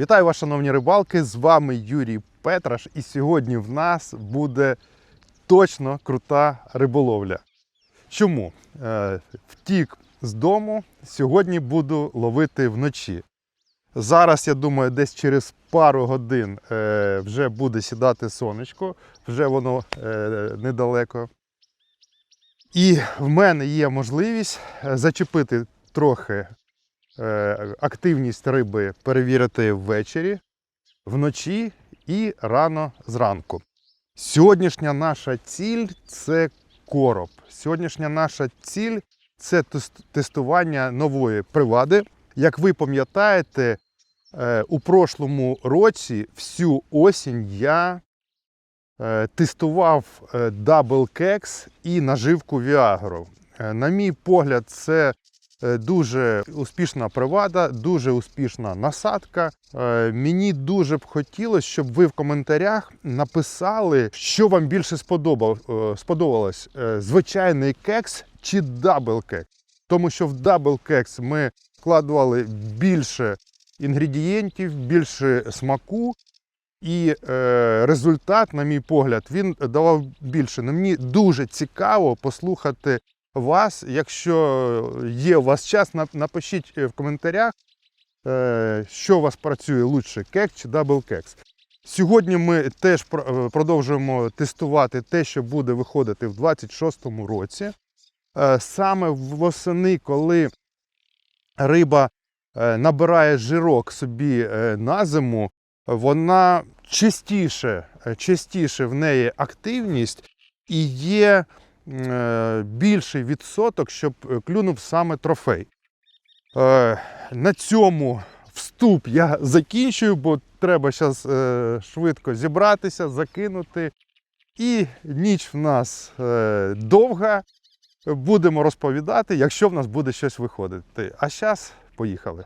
Вітаю вас, шановні рибалки! З вами Юрій Петраш, і сьогодні в нас буде точно крута риболовля. Чому? Е, втік з дому, сьогодні буду ловити вночі. Зараз, я думаю, десь через пару годин е, вже буде сідати сонечко, вже воно е, недалеко. І в мене є можливість зачепити трохи активність риби перевірити ввечері, вночі і рано зранку. Сьогоднішня наша ціль це короб. Сьогоднішня наша ціль це тестування нової привади. Як ви пам'ятаєте, е, у прошлому році всю осінь я е, тестував е, Double Kex і наживку Viagra. Е, На мій погляд, це е, дуже успішна привада, дуже успішна насадка. Е, Мені дуже б хотілося, щоб ви в коментарях написали, що вам більше е, сподобалось: е, звичайний кекс чи дабл кекс. Тому що в дабл кекс ми вкладували більше інгредієнтів, більше смаку. І е, результат, на мій погляд, він давав більше. Ну, мені дуже цікаво послухати вас. Якщо є у вас час, напишіть е, в коментарях, е, що у вас працює лучше, кек чи дабл кекс. Сьогодні ми теж е, продовжуємо тестувати те, що буде виходити в 26-му році. Саме восени, коли риба набирає жирок собі на зиму, вона частіше, частіше в неї активність і є більший відсоток, щоб е, клюнув саме трофей. Е, На цьому вступ я закінчую, бо треба зараз швидко зібратися, закинути. І ніч в нас е, довга. Будемо розповідати, якщо в нас буде щось виходити. А зараз поїхали.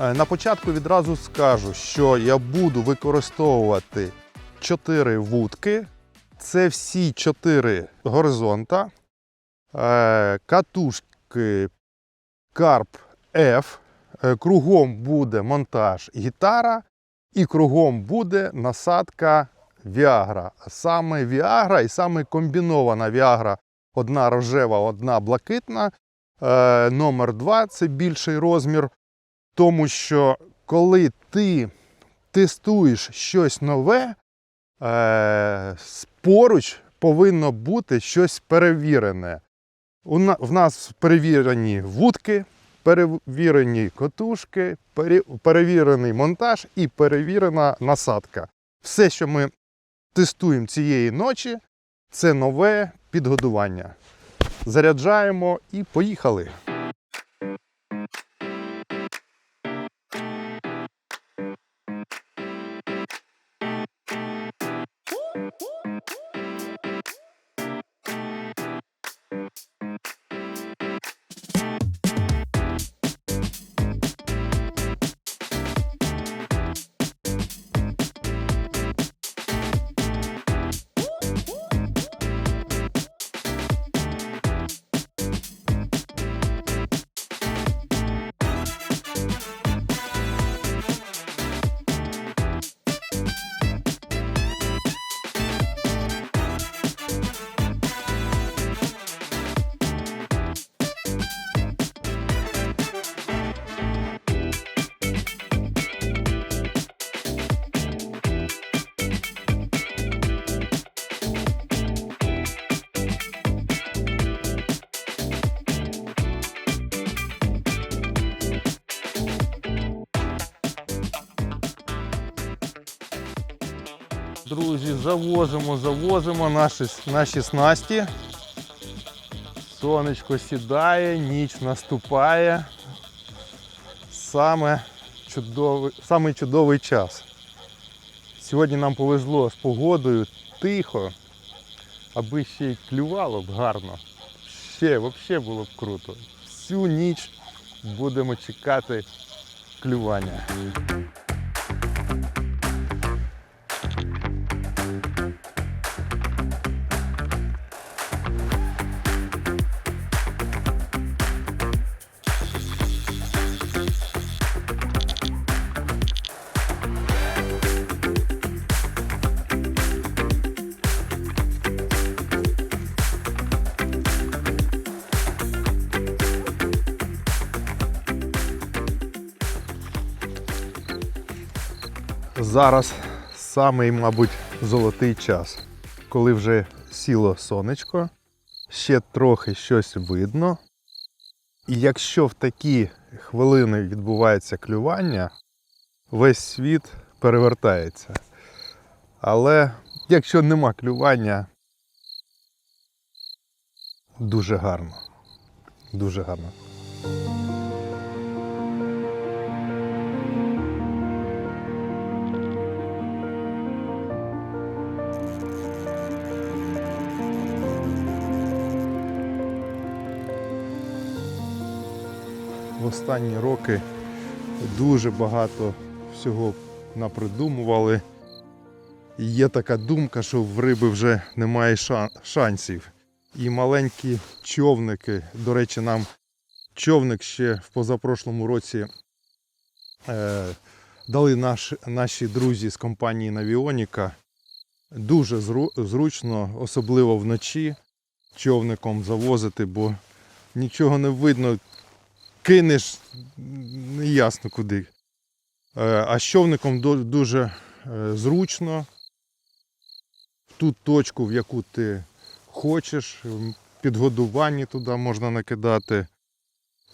На початку відразу скажу, що я буду використовувати 4 вудки. Це всі 4 горизонта. Е, Катушки Карп F. Е, Кругом буде монтаж гітара, і кругом буде насадка Viagra. Саме Viagra і саме комбінована Viagra. Одна рожева, одна блакитна. Е, Номер 2 це більший розмір. Тому що коли ти тестуєш щось нове, е, поруч повинно бути щось перевірене. У на- в нас перевірені вудки, перевірені котушки, пере- перевірений монтаж і перевірена насадка. Все, що ми тестуємо цієї ночі, це нове підгодування. Заряджаємо і поїхали. Завозимо, завозимо наші, наші снасті. Сонечко сідає, ніч наступає. Саме чудовий, саме чудовий час. Сьогодні нам повезло з погодою тихо, аби ще й клювало б гарно. Ще взагалі було б круто. Всю ніч будемо чекати клювання. Зараз самий, мабуть, золотий час, коли вже сіло сонечко, ще трохи щось видно. І якщо в такі хвилини відбувається клювання, весь світ перевертається. Але якщо нема клювання, дуже гарно. Дуже гарно. В останні роки дуже багато всього напридумували. І є така думка, що в риби вже немає шансів. І маленькі човники, до речі, нам човник ще в позапрошлому році е, дали наш, наші друзі з компанії Навіоніка. Дуже зру- зручно, особливо вночі, човником завозити, бо нічого не видно, кинеш не ясно куди. Е, А з човником дуже е, зручно. В ту точку, в яку ти хочеш, підгодування туди можна накидати.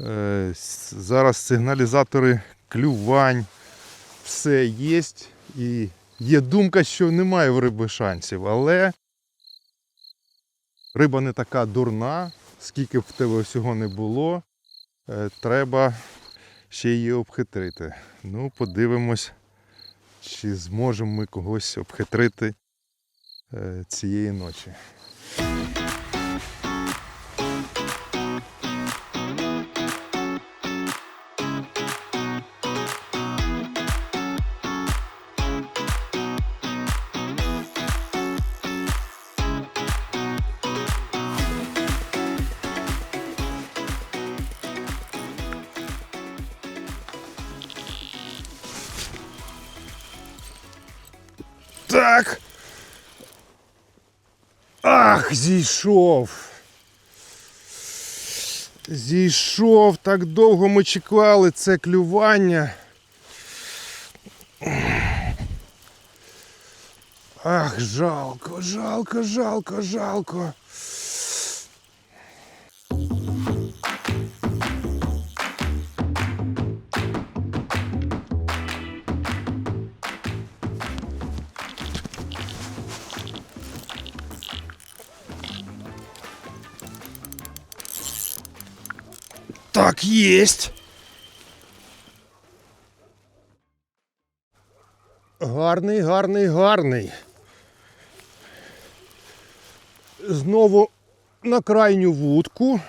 Е, Зараз сигналізатори клювань, все є. І є думка, що немає в риби шансів, але риба не така дурна, скільки б в тебе всього не було. Е, треба ще її обхитрити. Ну, подивимось, чи зможемо ми когось обхитрити е, цієї ночі. Так. Ах, зійшов. Зійшов, так довго ми чекали це клювання. Ах, жалко, жалко, жалко, жалко. Есть. Гарний, гарний, гарний. Знову на крайню вудку.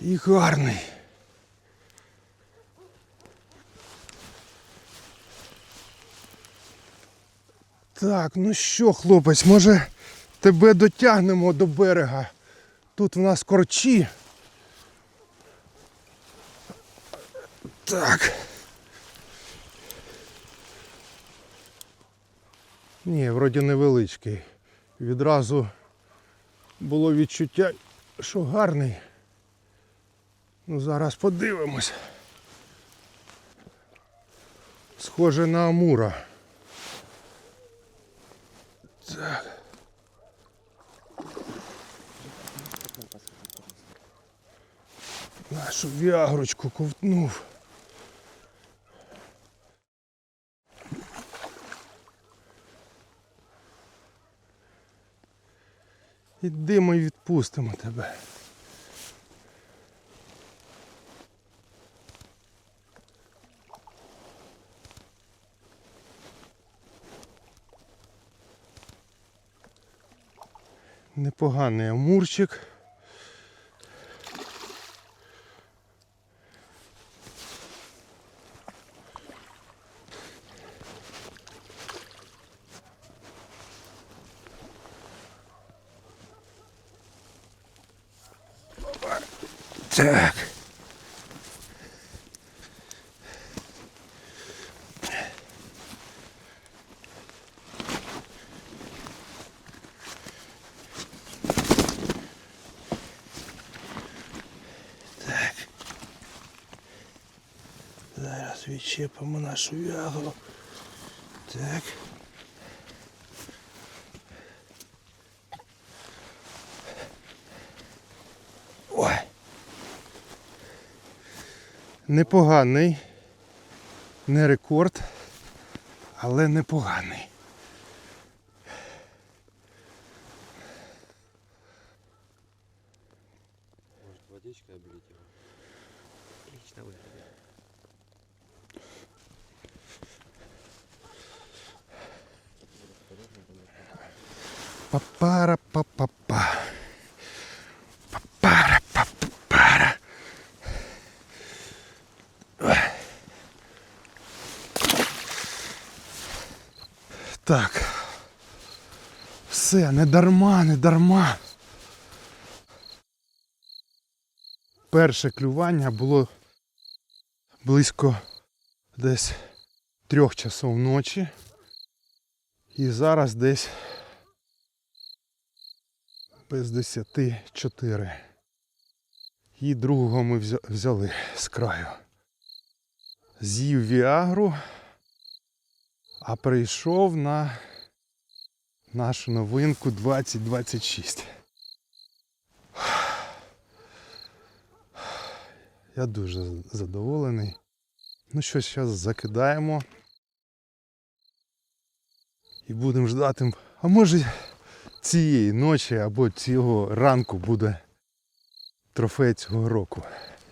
І гарний. Так, ну що, хлопець, може тебе дотягнемо до берега? Тут в нас корчі. Так. Ні, вроді невеличкий. Відразу було відчуття, що гарний. Ну, зараз подивимось. Схоже на Амура. Нашу вягрочку ковтнув. Іди ми відпустимо тебе. Непоганий амурчик. Так. Так. Зараз відчепимо нашу ягоду. Так. Непоганий. Не рекорд, але непоганий. Может водичкой облить его? Отлично выглядит. Папара Так. Все, не дарма, не дарма. Перше клювання було близько десь трьох часов ночі. І зараз десь без десяти чотири. І другого ми взяли з краю. З'їв Віагру, а прийшов на нашу новинку 2026. Я дуже задоволений. Ну що, зараз закидаємо. І будемо ждати. А може цієї ночі або цього ранку буде трофей цього року.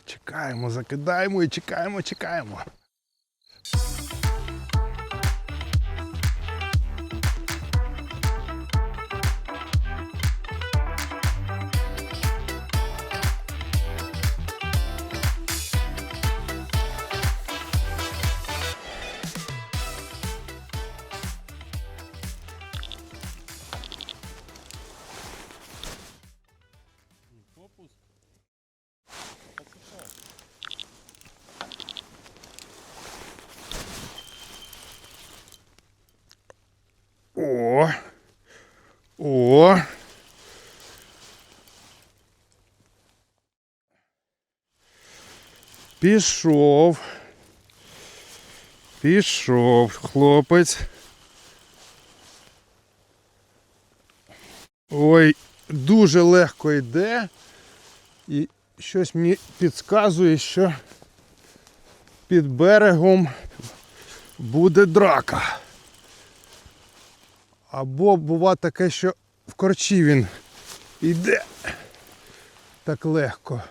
Чекаємо, закидаємо і чекаємо, чекаємо. О! О! Пішов. Пішов хлопець. Ой, дуже легко йде. І щось мені підказує, що під берегом буде драка. Або бува таке, що в корчі він йде так легко.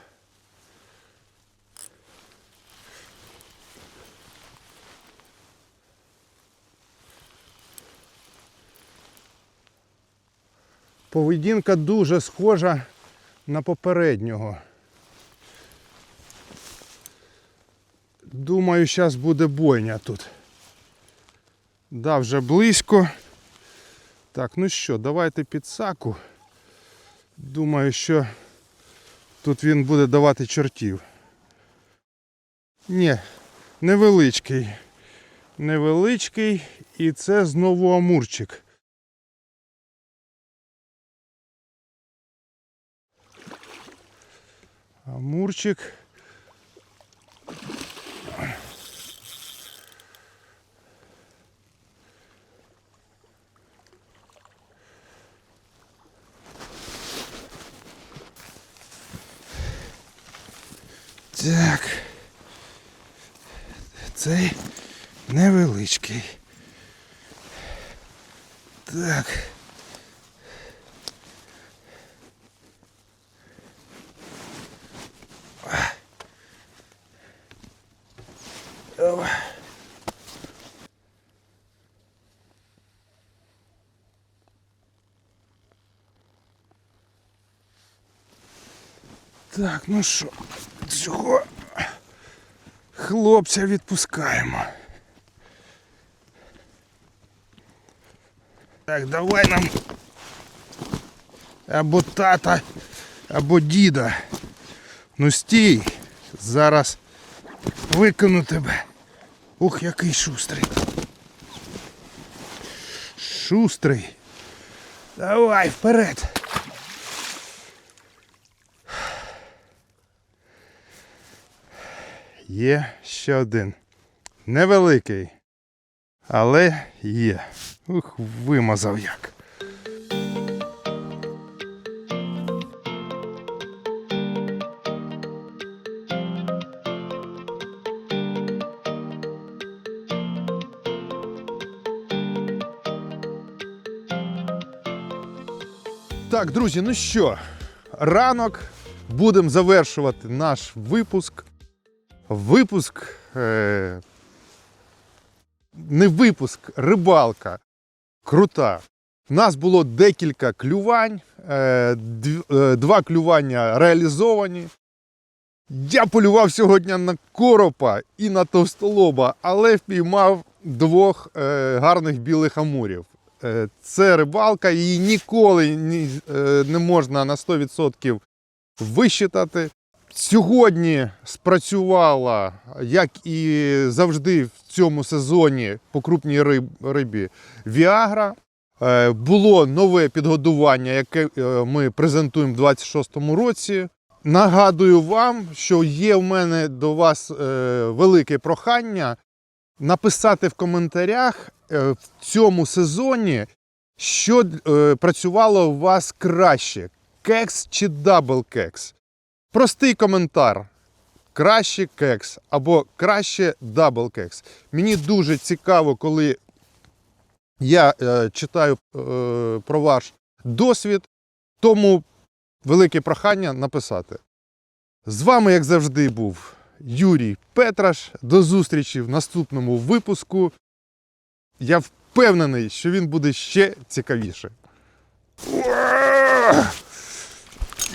Поведінка дуже схожа на попереднього. Думаю, зараз буде бойня тут. Да, вже близько. Так, ну що, давайте підсаку. Думаю, що тут він буде давати чортів. Ні, невеличкий. Невеличкий і це знову амурчик. Амурчик. Так. Цей невеличкий. Так. Так, ну що, цього хлопця відпускаємо. Так, давай нам або тата, або діда Ну стій! Зараз викину тебе. Ух, який шустрий. Шустрий. Давай вперед. Є ще один. Невеликий. Але є. Ух, вимазав як. Так, друзі, ну що, ранок будемо завершувати наш випуск. Випуск. Е- не випуск, рибалка. Крута. У нас було декілька клювань, е, е, два клювання реалізовані. Я полював сьогодні на коропа і на товстолоба, але впіймав двох е, гарних білих амурів. Е, Це рибалка, її ніколи ні- е, не можна на 100% висчитати. Сьогодні спрацювала, як і завжди в цьому сезоні по крупній риб, рибі, Віагра. Е, Було нове підгодування, яке е, ми презентуємо в 26-му році. Нагадую вам, що є в мене до вас е, велике прохання написати в коментарях в цьому сезоні, що працювало у вас краще: кекс чи дабл кекс. Простий коментар. Краще кекс або краще дабл кекс. Мені дуже цікаво, коли я е, читаю е, про ваш досвід, тому велике прохання написати. З вами, як завжди, був Юрій Петраш. До зустрічі в наступному випуску. Я впевнений, що він буде ще цікавіше.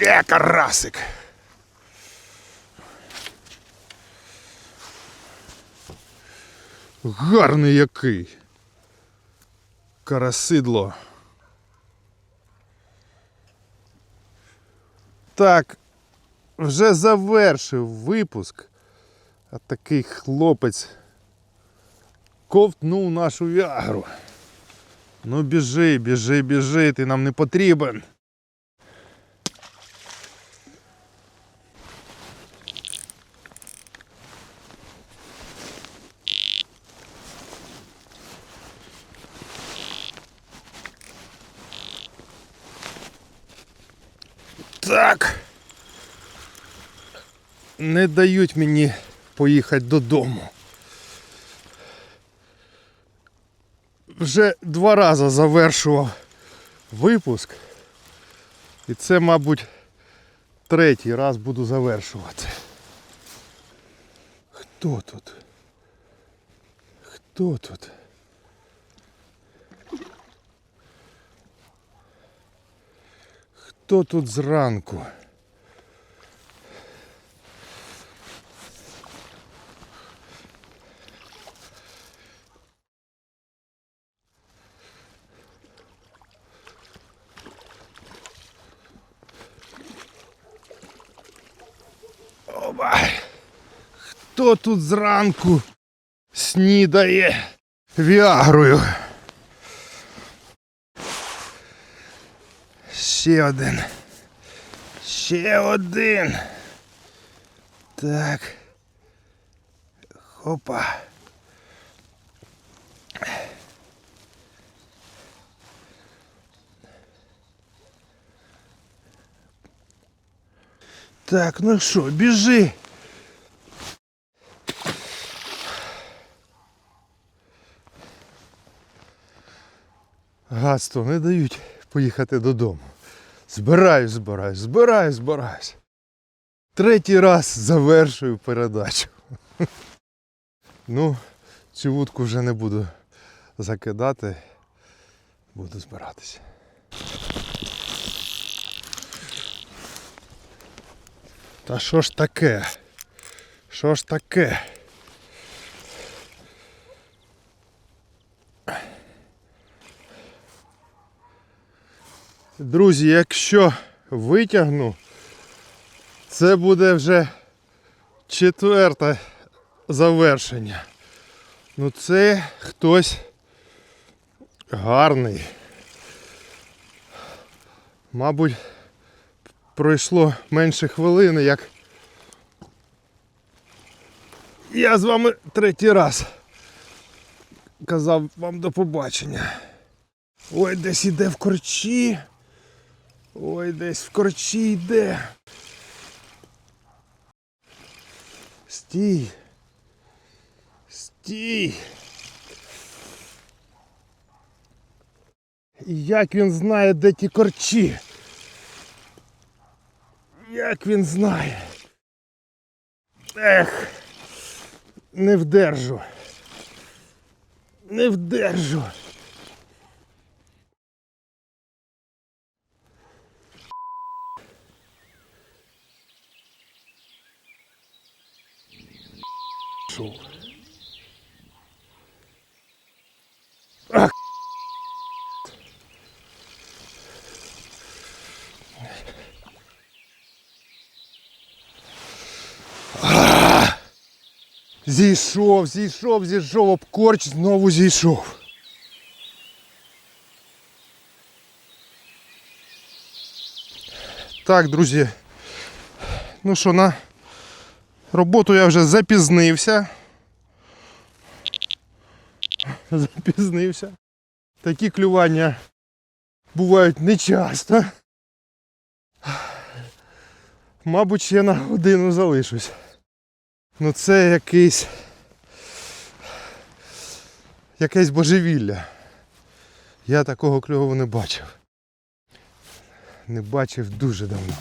Є карасик! Гарний який. Карасидло. Так, вже завершив випуск. А такий хлопець ковтнув нашу вягру. Ну біжи, біжи, біжи, ти нам не потрібен. Так. Не дають мені поїхати додому. Вже два рази завершував випуск. І це, мабуть, третій раз буду завершувати. Хто тут? Хто тут? Хто тут зранку? Оба. Хто тут зранку снідає віагрою? Ще один. Ще один. Так. Хопа. Так, ну що, біжи. Гадство, не дають поїхати додому. Збираюсь, збираюсь, збираюсь, збираюсь. Третій раз завершую передачу. Ну, цю вудку вже не буду закидати, буду збиратися. Та що ж таке? Що ж таке? Друзі, якщо витягну, Це буде вже четверте завершення. Ну це хтось гарний. Мабуть, пройшло менше хвилини, як я з вами третій раз казав вам до побачення. Ой, десь іде в корчі. Ой, десь в корчі йде. Стій. Стій. Як він знає, де ті корчі? Як він знає? Ех, не вдержу. Не вдержу. Шо? Ах. Зійшов, зійшов, зійшов, об корч знову зійшов. Так, друзі. Ну що, на роботу я вже запізнився. Запізнився. Такі клювання бувають нечасто. Мабуть, ще на годину залишусь. Ну це якийсь. Якесь божевілля. Я такого кльову не бачив. Не бачив дуже давно.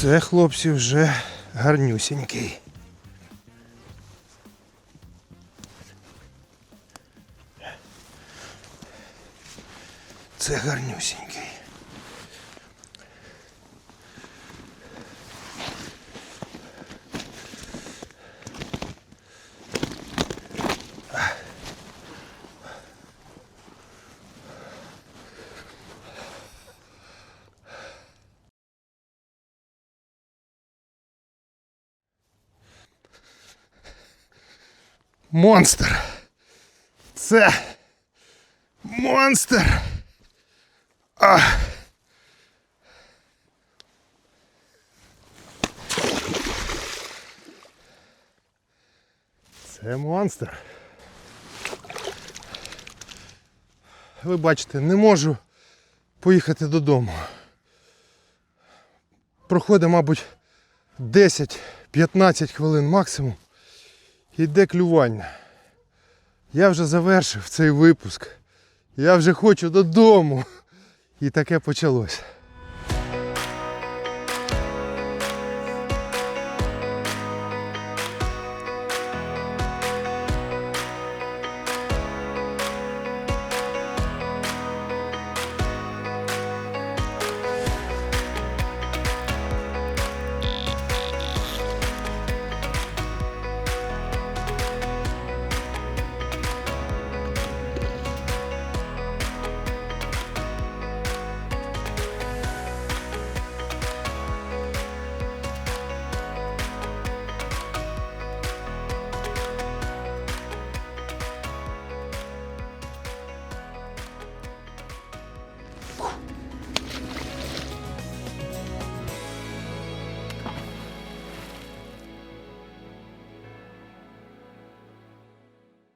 Це хлопці вже гарнюсінький. Це гарнюсінький. Монстр. Це монстр. А. Це монстр. Ви бачите, не можу поїхати додому. Проходить, мабуть, 10-15 хвилин максимум. Йде клювання. Я вже завершив цей випуск. Я вже хочу додому. І таке почалось.